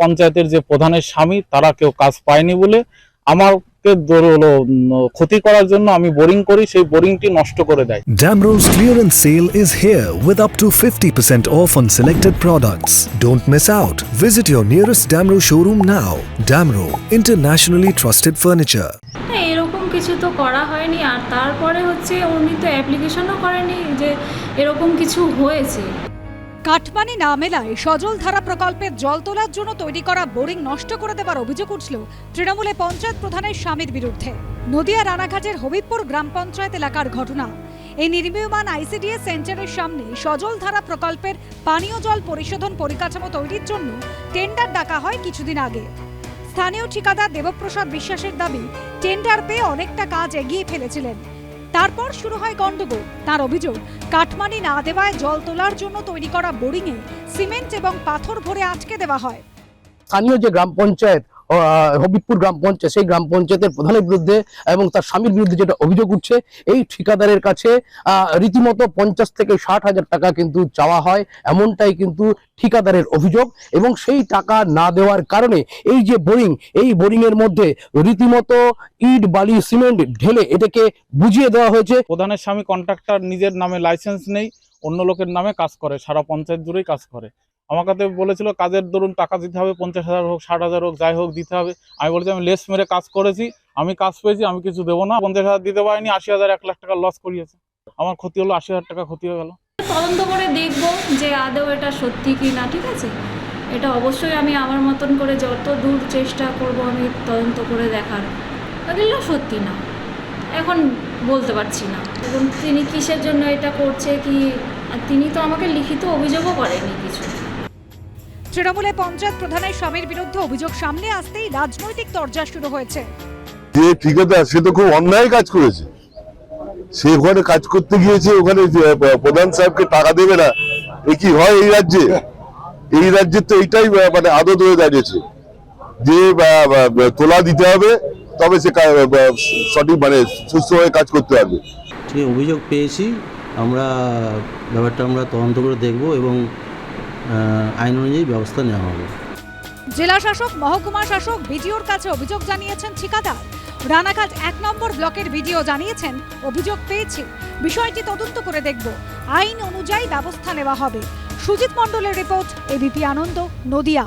পঞ্চায়েতের যে প্রধানের স্বামী তারা কেউ কাজ পায়নি বলে আমাকে ক্ষতি করার জন্য আমি বোরিং করি সেই বোরিংটি নষ্ট করে দেয়। Damro's clearance sale is up to fifty percent off selected products don't miss out visit your nearest Damro showroom now Damro internationally trusted furniture এরকম কিছু তারপরে হচ্ছে কাটমানি না মেলায় সজল ধারা প্রকল্পের জল তোলার জন্য তৈরি করা বোরিং নষ্ট করে দেওয়ার অভিযোগ উঠল তৃণমূলে পঞ্চায়েত প্রধানের স্বামীর বিরুদ্ধে। নদিয়া রানাঘাটের হবিবপুর গ্রাম পঞ্চায়েত এলাকার ঘটনা। এই নির্মীয়মান আইসিডিএস সেন্টারের সামনে সজল ধারা প্রকল্পের পানীয় জল পরিশোধন পরিকাঠামো তৈরির জন্য টেন্ডার ডাকা হয় কিছুদিন আগে। স্থানীয় ঠিকাদার দেবপ্রসাদ বিশ্বাসের দাবি, টেন্ডার পেয়ে অনেকটা কাজ এগিয়ে ফেলেছিলেন। তারপর শুরু হয় গন্ডগোল তার অভিযোগ, কাঠমানি না দেওয়ায় জল তোলার জন্য তৈরি করা বোরিংয়ে সিমেন্ট এবং পাথর ভরে আটকে দেওয়া হয়। স্থানীয় যে গ্রাম পঞ্চায়েত হবিবপুর গ্রাম পঞ্চায়েত, সেই গ্রাম পঞ্চায়েতের প্রধানের বিরুদ্ধে এবং তার স্বামীর বিরুদ্ধে যেটা অভিযোগ উঠছে, এই ঠিকাদারের কাছে রীতিমতো পঞ্চাশ থেকে ষাট হাজার টাকা কিন্তু চাওয়া হয়, এমনটাই কিন্তু ঠিকাদারের অভিযোগ এবং সেই টাকা না দেওয়ার কারণে এই যে বোরিং, এই বোরিং এর মধ্যে রীতিমতো ইট, বালি, সিমেন্ট ঢেলে এটাকে বুঝিয়ে দেওয়া হয়েছে। প্রধানের স্বামী কন্ট্রাক্টর নিজের নামে লাইসেন্স নেই, অন্য লোকের নামে কাজ করে, সারা পঞ্চায়েত জুড়েই কাজ করে। আমাকে তো বলেছিল, কাজের দরুন টাকা দিতে হবে, পঞ্চাশ হাজার হোক, ষাট হাজার হোক, যাই হোক, দিতে হবে। আমি বলেছি, আমি লেস মেরে কাজ করেছি, আমি কাজ পেয়েছি, আমি কিছু দেবো না। পঞ্চাশ হাজার দিতে পারিনি, আশি হাজার, এক লাখ টাকা লস করিয়েছে। আমার ক্ষতি হলো, আশি হাজার টাকা ক্ষতি হয়ে গেল। তদন্ত করে দেখব যে আদৌ এটা সত্যি কি না ঠিক আছে? এটা অবশ্যই আমি আমার মতন করে যত দূর চেষ্টা করব, আমি তদন্ত করে দেখার। এগুলো সত্যি না। এখন বলতে পারছি না। এবং তিনি কিসের জন্য এটা করছে, কি তিনি তো আমাকে লিখিত অভিযোগও করেনি কিছু। তৃণমূলে পঞ্চায়েত প্রধানের স্বামীর বিরুদ্ধে অভিযোগ সামনে আসতেই রাজনৈতিক তরজা শুরু হয়েছে। যে ঠিকাদার সে তো খুব অন্যায় কাজ করেছে। সে ওখানে কাজ করতে গিয়েছে ওখানে প্রধান সাহেবকে টাকা দেবে না এ কি হয় এই রাজ্যে? এই রাজ্যে তো এইটাই মানে আদত হয়ে দাঁড়িয়েছে। যে তোলা দিতে হবে তবে সে সঠিক মানে সুস্থভাবে কাজ করতে পারবে। যে অভিযোগ পেয়েছি আমরা ব্যাপারটা আমরা তদন্ত করে দেখব এবং আইন অনুযায়ী ব্যবস্থা নেওয়া হবে। জেলা শাসক, মহকুমা শাসক বিডিওর কাছে অভিযোগ জানিয়েছেন ঠিকাদার। রানাঘাট এক নম্বর ব্লকের ভিডিও জানিয়েছেন, অভিযোগ পেয়েছি। বিষয়টি তদন্ত করে দেখব। আইন অনুযায়ী ব্যবস্থা নেওয়া হবে। সুজিত মণ্ডলের report, ABP Ananda, Nadia.